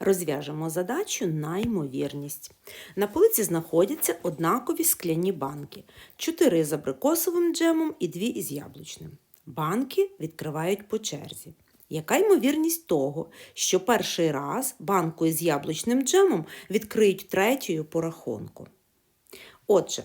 Розв'яжемо задачу на ймовірність. На полиці знаходяться однакові скляні банки: 4 з абрикосовим джемом і 2 із яблучним. Банки відкривають по черзі. Яка ймовірність того, що перший раз банку із яблучним джемом відкриють третьою по рахунку? Отже,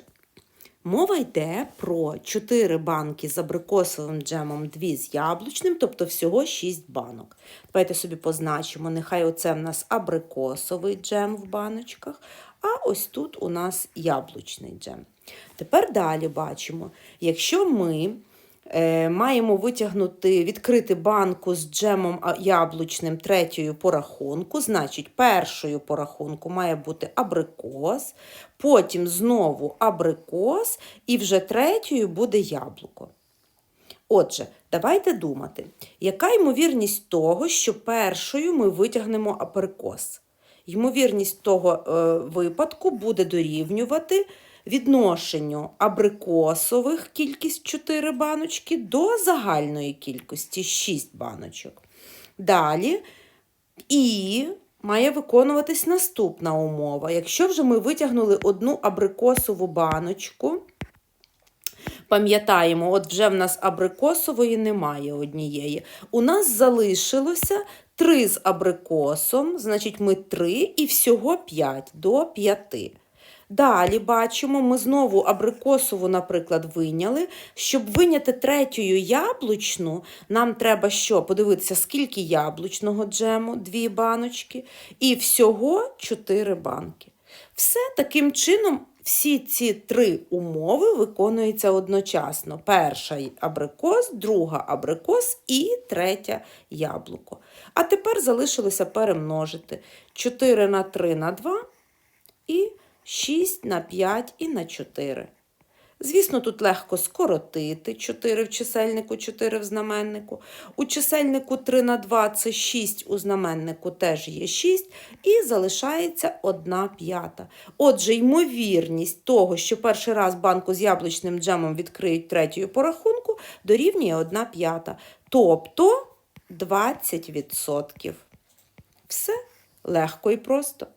Мова йде про 4 банки з абрикосовим джемом, 2 з яблучним, тобто всього 6 банок. Давайте собі позначимо, нехай оце в нас абрикосовий джем в баночках, а ось тут у нас яблучний джем. Тепер далі бачимо, якщо ми маємо витягнути, відкрити банку з джемом яблучним третьою по рахунку, значить, першою по рахунку має бути абрикос, потім знову абрикос, і вже третьою буде яблуко. Отже, давайте думати, яка ймовірність того, що першою ми витягнемо абрикос? Ймовірність того е, випадку буде дорівнювати відношенню абрикосових кількість 4 баночки до загальної кількості 6 баночок. Далі і має виконуватись наступна умова. Якщо вже ми витягнули одну абрикосову баночку, пам'ятаємо, от вже в нас абрикосової немає однієї. У нас залишилося 3 з абрикосом, значить ми 3 і всього 5 до 5. Далі бачимо, ми знову абрикосову, наприклад, виняли. Щоб виняти третю яблучну, нам треба що? Подивитися, скільки яблучного джему, дві баночки, і всього 4 банки. Все таким чином, всі ці три умови виконуються одночасно. Перша абрикос, друга абрикос і третя яблуко. А тепер залишилося перемножити 4 на 3 на 2 і 6 на 5 і на 4. Звісно, тут легко скоротити 4 в чисельнику, 4 в знаменнику. У чисельнику 3 на 2 це 6, у знаменнику теж є 6, і залишається 1 п'ята. Отже, ймовірність того, що перший раз банку з яблучним джемом відкриють третьою по рахунку, дорівнює 1 п'ята. Тобто 20%. Все легко і просто.